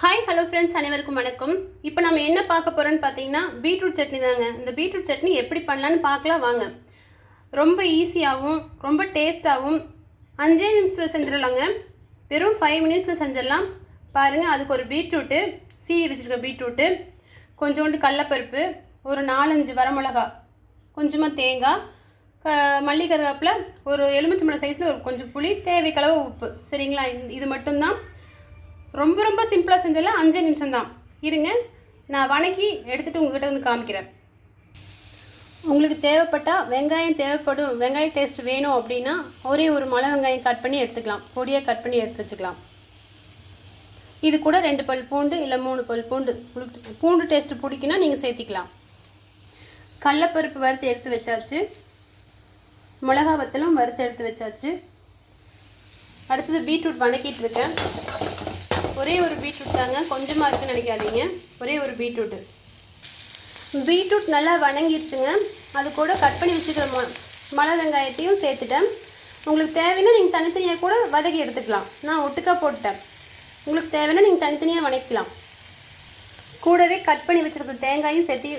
Hi hello friends அனைவருக்கும் வணக்கம். இப்போ நம்ம என்ன பார்க்க போகிறோம்னு பார்த்தீங்கன்னா பீட்ரூட் சட்னி தாங்க. இந்த பீட்ரூட் சட்னி எப்படி பண்ணலான்னு பார்க்கலாம் வாங்க. ரொம்ப ஈஸியாகவும் ரொம்ப டேஸ்ட்டாகவும் அஞ்சே நிமிஷத்தில் செஞ்சிடலாங்க. வெறும் ஃபைவ் மினிட்ஸில் செஞ்சிடலாம். பாருங்கள் அதுக்கு ஒரு பீட்ரூட்டு சீவி வச்சுருக்க பீட்ரூட்டு கொஞ்சோண்டு கடலப்பருப்பு ஒரு நாலஞ்சு வரமிளகா கொஞ்சமாக தேங்காய் க மல்லி கருவேப்பில் ஒரு எலுமிச்சம்பழம் சைஸில் ஒரு கொஞ்சம் புளி தேவைக்களவு உப்பு. சரிங்களா? இது மட்டும்தான். ரொம்ப ரொம்ப சிம்பிளாக செஞ்சதில் அஞ்சு நிமிஷம் தான் இருங்க நான் வணக்கி எடுத்துகிட்டு உங்கள்கிட்ட வந்து காமிக்கிறேன். உங்களுக்கு தேவைப்பட்டால் வெங்காயம் தேவைப்படும் வெங்காய டேஸ்ட் வேணும் அப்படின்னா ஒரே ஒரு மலை வெங்காயம் கட் பண்ணி எடுத்துக்கலாம். பொடியாக கட் பண்ணி எடுத்து வச்சுக்கலாம். இது கூட ரெண்டு பல் பூண்டு இல்லை மூணு பல் பூண்டு. பூண்டு டேஸ்ட்டு பிடிக்குன்னா நீங்கள் சேர்த்திக்கலாம். கடலப்பருப்பு வறுத்து எடுத்து வச்சாச்சு. மிளகா வத்தலும் வறுத்து எடுத்து வச்சாச்சு. அடுத்தது பீட்ரூட் வணக்கிட்டு இருக்கேன். ஒரே ஒரு பீட்ரூட் தாங்க. கொஞ்சமாக இருக்குன்னு நினைக்காதீங்க. ஒரே ஒரு பீட்ரூட்டு பீட்ரூட் நல்லா வணங்கிடுச்சுங்க அது கூட கட் பண்ணி வச்சுக்கிற மொ மலை வெங்காயத்தையும் சேர்த்துட்டேன். உங்களுக்கு தேவைன்னா நீங்கள் தனித்தனியாக கூட வதக்கி எடுத்துக்கலாம். நான் ஒட்டுக்கா போட்டுட்டேன். உங்களுக்கு தேவைன்னா நீங்கள் தனித்தனியாக வணக்கலாம் கூடவே கட் பண்ணி வச்சுருக்க தேங்காயும் சேர்த்து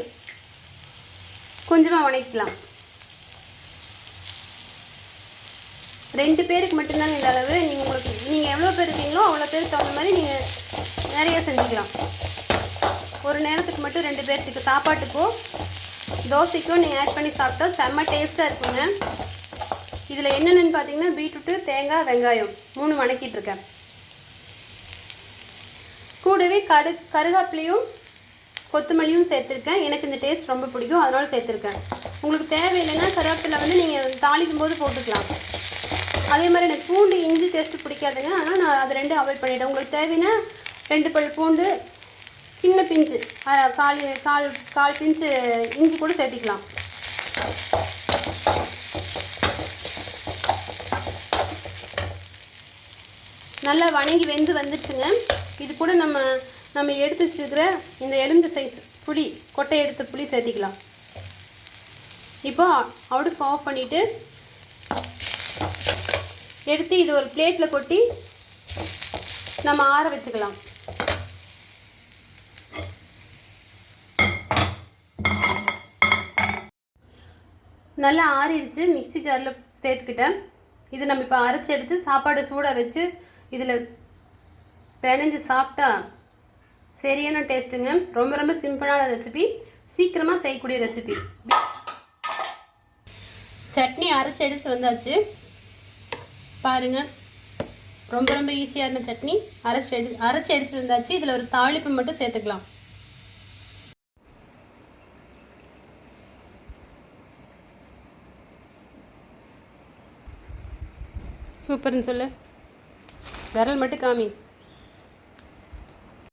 கொஞ்சமாக வணக்கலாம் ரெண்டு பேருக்கு மட்டும்தான் இந்த அளவு. நீங்கள் உங்களுக்கு நீங்கள் எவ்வளோ பேர் இருக்கீங்களோ அவ்வளோ பேருக்கு தகுந்த மாதிரி நீங்கள் நிறைய செஞ்சுக்கலாம். ஒரு நேரத்துக்கு மட்டும் ரெண்டு பேர்த்துக்கு சாப்பாட்டுக்கோ தோசைக்கோ நீங்கள் ஆட் பண்ணி சாப்பிட்டா செம்ம டேஸ்ட்டாக இருக்குங்க. இதில் என்னென்னு பார்த்தீங்கன்னா பீட்ரூட்டு தேங்காய் வெங்காயம். மூணு வணக்கிட்டுருக்கேன் கூடவே கரு கருவேப்பிலையும் கொத்தமல்லியும் சேர்த்துருக்கேன். எனக்கு இந்த டேஸ்ட் ரொம்ப பிடிக்கும். அதனால் சேர்த்துருக்கேன். உங்களுக்கு தேவையில்லைன்னா கருவேப்பிலை வந்து நீங்கள் தாளிக்கும் போது போட்டுக்கலாம். அதே மாதிரி எனக்கு பூண்டு இஞ்சி டேஸ்ட்டு பிடிக்காதுங்க. ஆனால் நான் அது ரெண்டும் அவாய்ட் பண்ணிவிட்டேன் உங்களுக்கு தேவைன்னா ரெண்டு பல் பூண்டு சின்ன பிஞ்சு கால் கால் கால் பிஞ்சு இஞ்சி கூட சேர்த்திக்கலாம். நல்லா வணங்கி வெந்து வந்துருச்சுங்க. இது கூட நம்ம நம்ம எடுத்து வச்சுருக்கிற இந்த எலும்பு சைஸ் புளி கொட்டை எடுத்த புளி சேர்த்திக்கலாம். இப்போ அடுப்பு ஆஃப் பண்ணிவிட்டு எடுத்து இது ஒரு பிளேட்டில் கொட்டி நம்ம ஆற வச்சுக்கலாம். நல்லா ஆறிடுச்சு. மிக்ஸி ஜாரில் சேர்த்துக்கிட்டேன். இது நம்ம இப்போ அரைச்சி எடுத்து சாப்பாடு சூடாக வச்சு இதில் பிணைஞ்சு சாப்பிட்டா சரியான டேஸ்ட்டுங்க ரொம்ப ரொம்ப சிம்பிளான ரெசிபி சீக்கிரமாக செய்யக்கூடிய ரெசிபி சட்னி அரைச்சி எடுத்து வந்தாச்சு. பாருங்க. ரொம்ப ரொம்ப ஈஸியான இருந்த சட்னி. அரைச்சி எடு அரைச்சி எடுத்து வந்தாச்சு. இதில் ஒரு தாளிப்பு மட்டும் சேர்த்துக்கலாம். சூப்பர்னு சொல்லு. விரல் மட்டும் காமி.